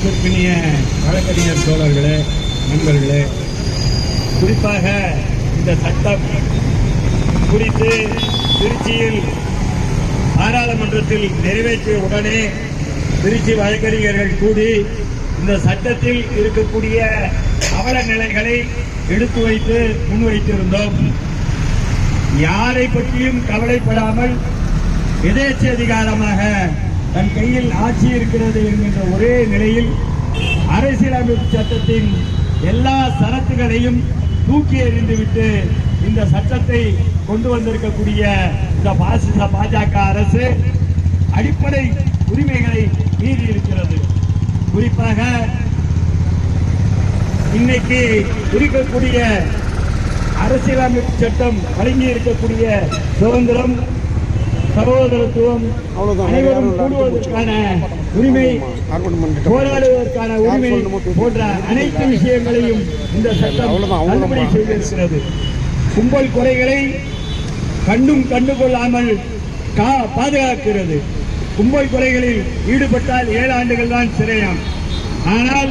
அன்பிற்கினிய வழக்கறிஞர் தோழர்களே நண்பர்களே குறிப்பாக இந்த சட்டம் குறித்து திருச்சியில் பாராளுமன்றத்தில் நிறைவேற்றிய உடனே திருச்சி வழக்கறிஞர்கள் கூடி இந்த சட்டத்தில் இருக்கக்கூடிய அவல நிலைகளை எடுத்து வைத்து முன்வைத்திருந்தோம். யாரை பற்றியும் கவலைப்படாமல் எதேச்சதிகாரமாக தன் கையில் ஆட்சி இருக்கிறது என்கின்ற ஒரே நிலையில் அரசியலமைப்பு சட்டத்தின் எல்லா சரத்துகளையும் தூக்கி எறிந்துவிட்டு இந்த சட்டத்தை கொண்டு வந்திருக்கக்கூடிய இந்த பாசிச பாஜக அரசு அடிப்படை உரிமைகளை மீறி இருக்கிறது. குறிப்பாக இன்னைக்கு இருக்கக்கூடிய அரசியலமைப்பு சட்டம் வழங்கி இருக்கக்கூடிய சுதந்திரம் சகோதரத்துவம். அனைவரும் கூடுவதற்கான உரிமை போராடுவதற்கான உரிமை போன்ற அனைத்து விஷயங்களையும் இந்த சட்டம். தள்ளுபடி செய்திருக்கிறது. கும்பல் குறைகளை கண்டும் கண்டுகொள்ளாமல் கா- பாதுகாக்கிறது. கும்பல் கொலைகளில் ஈடுபட்டால் ஏழு ஆண்டுகள் தான் சிறையாம். ஆனால்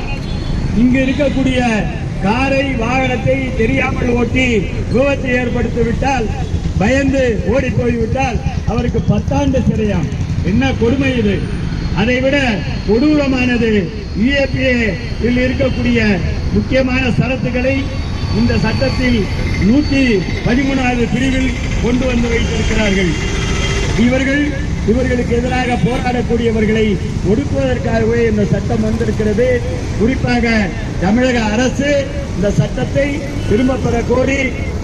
இங்கு இருக்கக்கூடிய காரை வாகனத்தை தெரியாமல் ஓட்டி விபத்தை ஏற்படுத்தி விட்டால் பயந்து ஓடி போய்விட்டால் அவருக்கு பத்தாண்டு சிறையாம். என்ன கொடுமை இது? அதைவிட கொடூரமானது யுஏபிஏ இல் இருக்கக்கூடிய முக்கியமான சரத்துக்களை இந்த சட்டத்தில் நூற்றி பதிமூணாவது பிரிவில் கொண்டு வந்து வைத்திருக்கிறார்கள். இவர்கள் இவர்களுக்கு எதிராக போராடக்கூடியவர்களை ஒடுக்குவதற்காகவே இந்த சட்டம் வந்திருக்கிறது. குறிப்பாக தமிழக அரசு இந்த சட்டத்தை திரும்ப பெற கோரி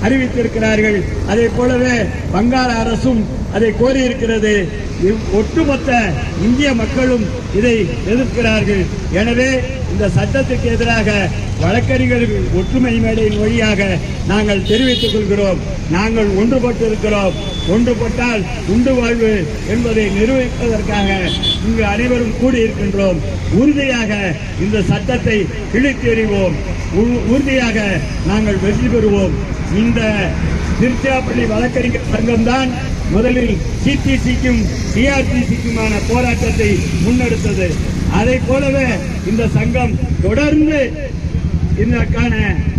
அறிவித்திருக்கிறார்கள். அதே போலவே வங்காள அரசும் அதை கோரியிருக்கிறது. இவ்- ஒட்டுமொத்த இந்திய மக்களும் இதை எதிர்க்கிறார்கள். எனவே இந்த சட்டத்துக்கு எதிராக வழக்கறிஞர்கள் ஒற்றுமை மேடையின் வழியாக நாங்கள் தெரிவித்துக் கொள்கிறோம். நாங்கள் ஒன்றுபட்டிருக்கிறோம். ஒன்றுபட்டால் உண்டு வாழ்வு என்பதை நிரூபிப்பதற்காக இங்கு அனைவரும் கூடியிருக்கின்றோம். உறுதியாக இந்த சட்டத்தை இழுத்தெறிவோம் உ- உறுதியாக நாங்கள் வெற்றி பெறுவோம். இந்த திருச்சிராப்பள்ளி வழக்கறிஞர் சங்கம்தான் முதலில் சிடிசிக்கும் டிஆர்டிசிக்குமான போராட்டத்தை முன்னெடுத்தது. அதை போலவே இந்த சங்கம் தொடர்ந்து இதற்கான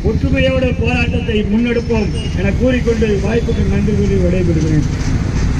ஒற்றுமையோடு போராட்டத்தை முன்னெடுப்போம் என கூறிக்கொண்டு வாய்ப்புக்கு நன்றி கூறி விடைபெறுகிறேன்.